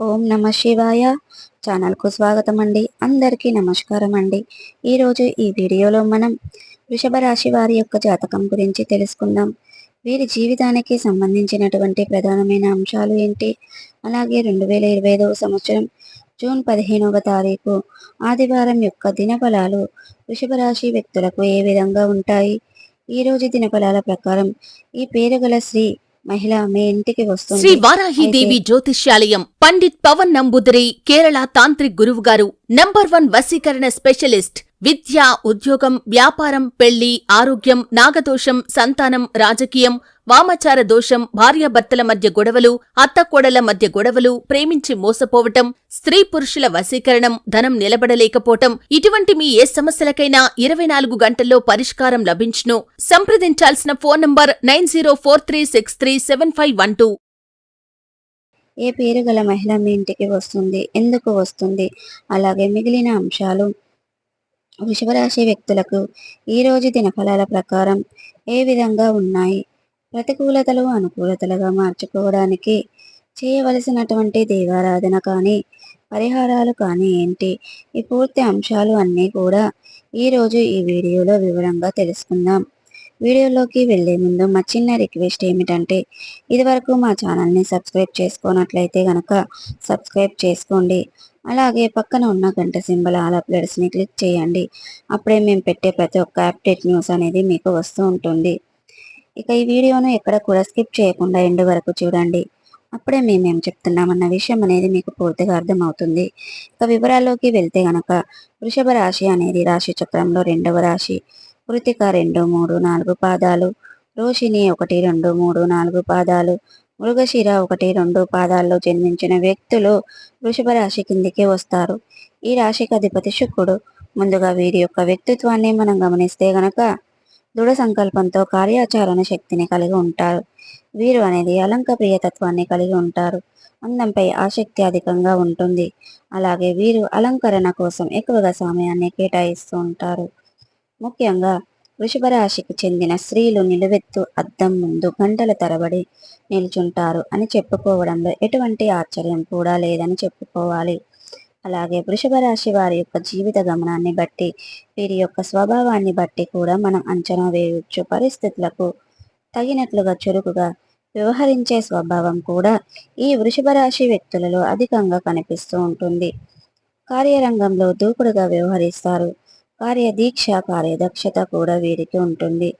ఓం నమ శివాయ. ఛానల్కు స్వాగతం అండి అందరికీ నమస్కారం అండి ఈరోజు ఈ వీడియోలో మనం వృషభ రాశి వారి యొక్క జాతకం గురించి తెలుసుకుందాం. వీరి జీవితానికి సంబంధించినటువంటి ప్రధానమైన అంశాలు ఏంటి? అలాగే రెండు వేల ఇరవై ఐదవ సంవత్సరం జూన్ పదిహేనవ తారీఖు ఆదివారం యొక్క దినఫలాలు వృషభ రాశి వ్యక్తులకు ఏ విధంగా ఉంటాయి? ఈ రోజు దినఫలాల ప్రకారం ఈ పేరు గల శ్రీ మహిళ మీ ఇంటికి వస్తుంది. శ్రీ వారాహిదేవి జ్యోతిష్యాలయం పండిత్ పవన్ నంబుదిరి కేరళ తాంత్రిక్ గురువు గారు నంబర్ వన్ వశీకరణ స్పెషలిస్ట్ విద్య ఉద్యోగం వ్యాపారం పెళ్ళి ఆరోగ్యం నాగదోషం సంతానం రాజకీయం వామచార దోషం భార్యాభర్తల మధ్య గొడవలు అత్తకోడల మధ్య గొడవలు ప్రేమించి మోసపోవటం స్త్రీ పురుషుల వశీకరణం ధనం నిలబడలేకపోవటం ఇటువంటి మీ ఏ సమస్యలకైనా ఇరవై నాలుగు గంటల్లో పరిష్కారం లభించును. సంప్రదించాల్సిన phone number nine zero four three six three seven five one two. ఏ పేరు గల మహిళ మీ ఇంటికి వస్తుంది? ఎందుకు వస్తుంది? అలాగే మిగిలిన అంశాలు. వృషభరాశి వ్యక్తులకు ఈ రోజు దినఫలాల ప్రకారం ఏ విధంగా ఉన్నాయి? ప్రతికూలతలు అనుకూలతలుగా మార్చుకోవడానికి చేయవలసినటువంటి దేవారాధన కానీ పరిహారాలు కానీ ఏంటి? ఈ పూర్తి అంశాలు అన్నీ కూడా ఈరోజు ఈ వీడియోలో వివరంగా తెలుసుకుందాం. వీడియోలోకి వెళ్ళే ముందు మా చిన్న రిక్వెస్ట్ ఏమిటంటే ఇదివరకు మా ఛానల్ని సబ్స్క్రైబ్ చేసుకోనట్లయితే కనుక సబ్స్క్రైబ్ చేసుకోండి. అలాగే పక్కన ఉన్న గంట సింబల్ ఆల్ అప్లెట్స్ని క్లిక్ చేయండి. అప్పుడే మేము పెట్టే ప్రతి ఒక్క అప్డేట్ న్యూస్ అనేది మీకు వస్తూ ఉంటుంది. ఇక ఈ వీడియోను ఎక్కడ కూడా స్కిప్ చేయకుండా ఎండు వరకు చూడండి. అప్పుడే మేమేం చెప్తున్నామన్న విషయం అనేది మీకు పూర్తిగా అర్థమవుతుంది. ఇక వివరాల్లోకి వెళ్తే గనక వృషభ రాశి అనేది రాశి చక్రంలో రెండవ రాశి. కృతిక రెండు మూడు నాలుగు పాదాలు. రోషిని ఒకటి రెండు మూడు నాలుగు పాదాలు. మృగశిర ఒకటి రెండు పాదాల్లో జన్మించిన వ్యక్తులు వృషభ రాశి కిందికి వస్తారు. ఈ రాశికి అధిపతి శుక్రుడు. ముందుగా వీరి యొక్క వ్యక్తిత్వాన్ని మనం గమనిస్తే గనక దృఢ సంకల్పంతో కార్యాచరణ శక్తిని కలిగి ఉంటారు. వీరు అనేది అలంక ప్రియతత్వాన్ని కలిగి ఉంటారు. అందంపై ఆసక్తి అధికంగా ఉంటుంది. అలాగే వీరు అలంకరణ కోసం ఎక్కువగా సమయాన్ని కేటాయిస్తూ ఉంటారు. ముఖ్యంగా వృషభ రాశికి చెందిన స్త్రీలు నిలువెత్తు అద్దం ముందు గంటల తరబడి నిల్చుంటారు అని చెప్పుకోవడంలో ఎటువంటి ఆశ్చర్యం కూడా లేదని చెప్పుకోవాలి. అలాగే వృషభ రాశి వారి యొక్క జీవిత గమనాన్ని బట్టి వీరి యొక్క స్వభావాన్ని బట్టి కూడా మనం అంచనా వేయవచ్చు పరిస్థితులకు. తగినట్లుగా చురుకుగా వ్యవహరించే స్వభావం కూడా ఈ వృషభ రాశి వ్యక్తులలో అధికంగా కనిపిస్తూ ఉంటుంది. కార్యరంగంలో దూకుడుగా వ్యవహరిస్తారు. కార్యదీక్ష కార్యదక్షత కూడా వీరికి ఉంటుంది.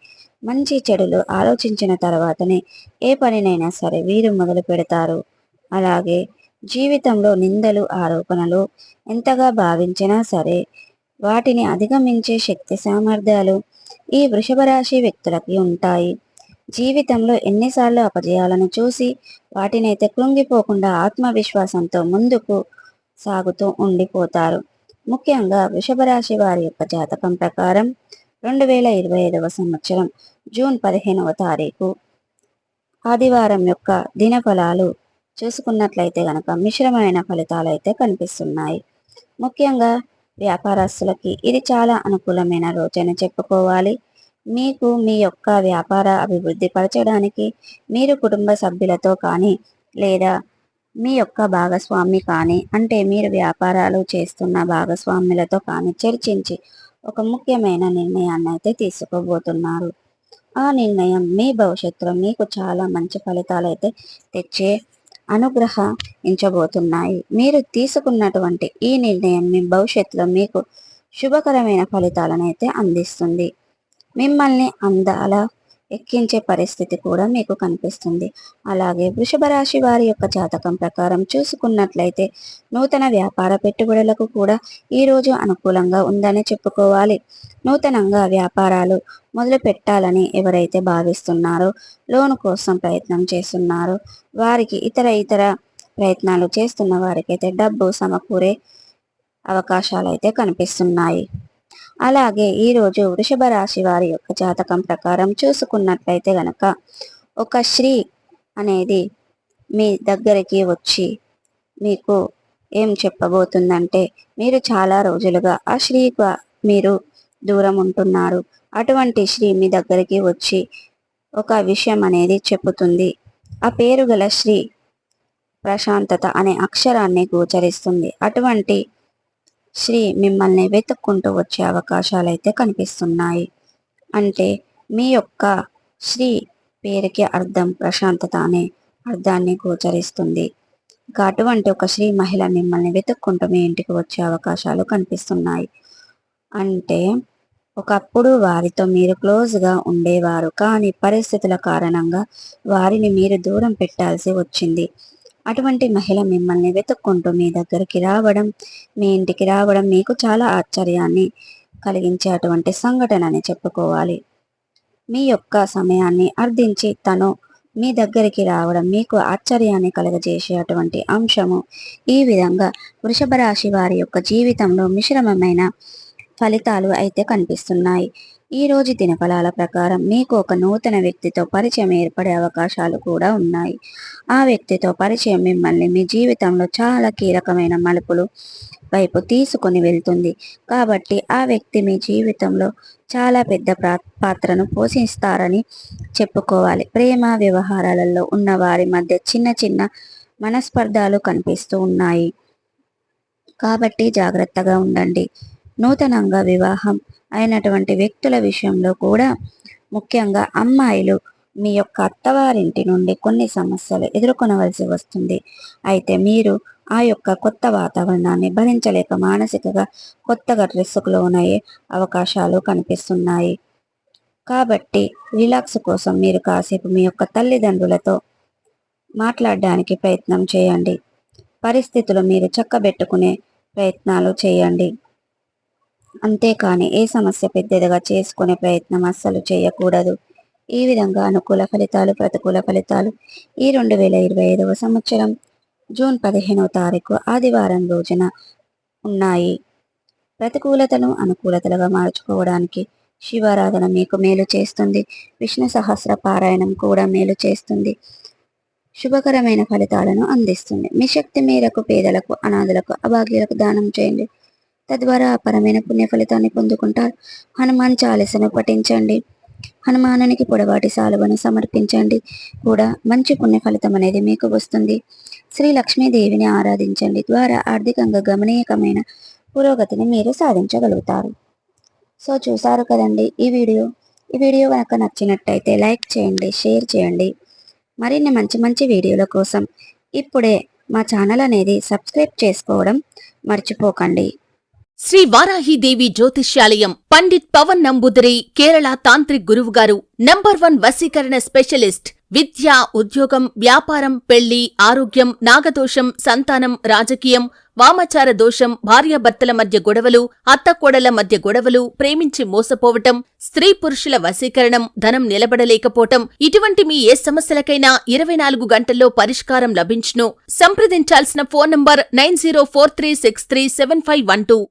మంచి చెడులు ఆలోచించిన తర్వాతనే ఏ పనినైనా సరే వీరు మొదలు పెడతారు. అలాగే జీవితంలో నిందలు ఆరోపణలు ఎంతగా భావించినా సరే వాటిని అధిగమించే శక్తి సామర్థ్యాలు ఈ వృషభ రాశి వ్యక్తులకి ఉంటాయి. జీవితంలో ఎన్నిసార్లు అపజయాలను చూసి వాటినైతే కృంగిపోకుండా ఆత్మవిశ్వాసంతో ముందుకు సాగుతూ ఉండిపోతారు. ముఖ్యంగా వృషభ రాశి వారి యొక్క జాతకం ప్రకారం రెండు వేల ఇరవై ఐదవ సంవత్సరం జూన్ పదిహేనవ తారీఖు ఆదివారం యొక్క దినఫలాలు చూసుకున్నట్లయితే గనక మిశ్రమైన ఫలితాలు అయితే కనిపిస్తున్నాయి. ముఖ్యంగా వ్యాపారస్తులకి ఇది చాలా అనుకూలమైన రోజని చెప్పుకోవాలి. మీకు మీ యొక్క వ్యాపార అభివృద్ధి పరచడానికి మీరు కుటుంబ సభ్యులతో కానీ లేదా మీ యొక్క భాగస్వామి కానీ అంటే మీరు వ్యాపారాలు చేస్తున్న భాగస్వాములతో కానీ చర్చించి ఒక ముఖ్యమైన నిర్ణయాన్ని అయితే తీసుకోబోతున్నారు. ఆ నిర్ణయం మీ భవిష్యత్తులో మీకు చాలా మంచి ఫలితాలు అయితే తెచ్చే అనుగ్రహించబోతున్నాయి. మీరు తీసుకున్నటువంటి ఈ నిర్ణయం మీ భవిష్యత్తులో మీకు శుభకరమైన ఫలితాలను అయితే అందిస్తుంది. మిమ్మల్ని అందాల ఎక్కించే పరిస్థితి కూడా మీకు కనిపిస్తుంది. అలాగే వృషభ రాశి వారి యొక్క జాతకం ప్రకారం చూసుకున్నట్లయితే నూతన వ్యాపార పెట్టుబడులకు కూడా ఈరోజు అనుకూలంగా ఉందని చెప్పుకోవాలి. నూతనంగా వ్యాపారాలు మొదలు పెట్టాలని ఎవరైతే భావిస్తున్నారో లోను కోసం ప్రయత్నం చేస్తున్నారో వారికి ఇతర ఇతర ప్రయత్నాలు చేస్తున్న వారికైతే డబ్బు సమకూరే అవకాశాలు అయితే కనిపిస్తున్నాయి. అలాగే ఈరోజు వృషభ రాశి వారి యొక్క జాతకం ప్రకారం చూసుకున్నట్లయితే గనక ఒక శ్రీ అనేది మీ దగ్గరికి వచ్చి మీకు ఏం చెప్పబోతుందంటే మీరు చాలా రోజులుగా ఆ శ్రీగా మీరు దూరం ఉంటున్నారు. అటువంటి శ్రీ మీ దగ్గరికి వచ్చి ఒక విషయం అనేది చెప్పుతుంది. ఆ పేరు గల శ్రీ ప్రశాంతత అనే అక్షరాన్ని గోచరిస్తుంది. అటువంటి శ్రీ మిమ్మల్ని వెతుక్కుంటూ వచ్చే అవకాశాలు అయితే కనిపిస్తున్నాయి. అంటే మీ యొక్క శ్రీ పేరుకి అర్థం ప్రశాంతత అనే అర్థాన్ని గోచరిస్తుంది. ఇక అటువంటి ఒక శ్రీ మహిళ మిమ్మల్ని వెతుక్కుంటూ మీ ఇంటికి వచ్చే అవకాశాలు కనిపిస్తున్నాయి. అంటే ఒకప్పుడు వారితో మీరు క్లోజ్గా ఉండేవారు. కానీ పరిస్థితుల కారణంగా వారిని మీరు దూరం పెట్టాల్సి వచ్చింది. అటువంటి మహిళ మిమ్మల్ని వెతుక్కుంటూ మీ దగ్గరికి రావడం మీ ఇంటికి రావడం మీకు చాలా ఆశ్చర్యాన్ని కలిగించే అటువంటి సంఘటన అని చెప్పుకోవాలి. మీ యొక్క సమయాన్ని అర్థించి తను మీ దగ్గరికి రావడం మీకు ఆశ్చర్యాన్ని కలుగజేసే అటువంటి అంశము. ఈ విధంగా వృషభ రాశి వారి యొక్క జీవితంలో మిశ్రమమైన ఫలితాలు అయితే కనిపిస్తున్నాయి. ఈ రోజు దినఫలాల ప్రకారం మీకు ఒక నూతన వ్యక్తితో పరిచయం ఏర్పడే అవకాశాలు కూడా ఉన్నాయి. ఆ వ్యక్తితో పరిచయం మిమ్మల్ని మీ జీవితంలో చాలా కీలకమైన మలుపులు వైపు తీసుకొని వెళ్తుంది. కాబట్టి ఆ వ్యక్తి మీ జీవితంలో చాలా పెద్ద ప్రా- పాత్రను పోషిస్తారని చెప్పుకోవాలి. ప్రేమ వ్యవహారాలలో ఉన్న వారి మధ్య చిన్న చిన్న మనస్పర్ధాలు కనిపిస్తూ ఉన్నాయి. కాబట్టి జాగ్రత్తగా ఉండండి. నూతనంగా వివాహం అయినటువంటి వ్యక్తుల విషయంలో కూడా ముఖ్యంగా అమ్మాయిలు మీ యొక్క అత్తవారింటి నుండి కొన్ని సమస్యలు ఎదుర్కొనవలసి వస్తుంది. అయితే మీరు ఆ యొక్క కొత్త వాతావరణాన్ని భరించలేక మానసికగా కొత్తగా డ్రెస్సుకు లోనయ్యే అవకాశాలు కనిపిస్తున్నాయి. కాబట్టి రిలాక్స్ కోసం మీరు కాసేపు మీ యొక్క తల్లిదండ్రులతో మాట్లాడడానికి ప్రయత్నం చేయండి. పరిస్థితులు మీరు చక్కబెట్టుకునే ప్రయత్నాలు చేయండి. అంతేకాని ఏ సమస్య పెద్దదిగా చేసుకునే ప్రయత్నం అస్సలు చేయకూడదు. ఈ విధంగా అనుకూల ఫలితాలు ప్రతికూల ఫలితాలు ఈ రెండు వేల ఇరవై ఐదవ సంవత్సరం జూన్ పదిహేనవ తారీఖు ఆదివారం రోజున ఉన్నాయి. ప్రతికూలతను అనుకూలతలుగా మార్చుకోవడానికి శివారాధన మీకు మేలు చేస్తుంది. విష్ణు సహస్ర పారాయణం కూడా మేలు చేస్తుంది. శుభకరమైన ఫలితాలను అందిస్తుంది. మీ శక్తి మేరకు పేదలకు అనాథులకు అభాగ్యులకు దానం చేయండి. తద్వారా అపరమైన పుణ్య ఫలితాన్ని పొందుకుంటారు. హనుమాన్ చాలీసను పఠించండి. హనుమానునికి పొడవాటి సాలువను సమర్పించండి. కూడా మంచి పుణ్య ఫలితం అనేది మీకు వస్తుంది. శ్రీ లక్ష్మీదేవిని ఆరాధించండి. ద్వారా ఆర్థికంగా గమనీయకమైన పురోగతిని మీరు సాధించగలుగుతారు. సో చూసారు కదండి ఈ వీడియో. ఈ వీడియో కనుక నచ్చినట్టయితే లైక్ చేయండి షేర్ చేయండి. మరిన్ని మంచి మంచి వీడియోల కోసం ఇప్పుడే మా ఛానల్ అనేది సబ్స్క్రైబ్ చేసుకోవడం మర్చిపోకండి. శ్రీ వారాహిదేవి జ్యోతిష్యాలయం పండిత్ పవన్ నంబుదిరి కేరళ తాంత్రిక్ గురువుగారు నంబర్ వన్ వశీకరణ స్పెషలిస్ట్ విద్య ఉద్యోగం వ్యాపారం పెళ్ళి ఆరోగ్యం నాగదోషం సంతానం రాజకీయం వామచార దోషం భార్యాభర్తల మధ్య గొడవలు అత్తకోడల మధ్య గొడవలు ప్రేమించి మోసపోవటం స్త్రీ పురుషుల వశీకరణం ధనం నిలబడలేకపోవటం ఇటువంటి మీ ఏ సమస్యలకైనా ఇరవై నాలుగు గంటల్లో పరిష్కారం లభించును. సంప్రదించాల్సిన phone number nine zero four three six three seven five one two.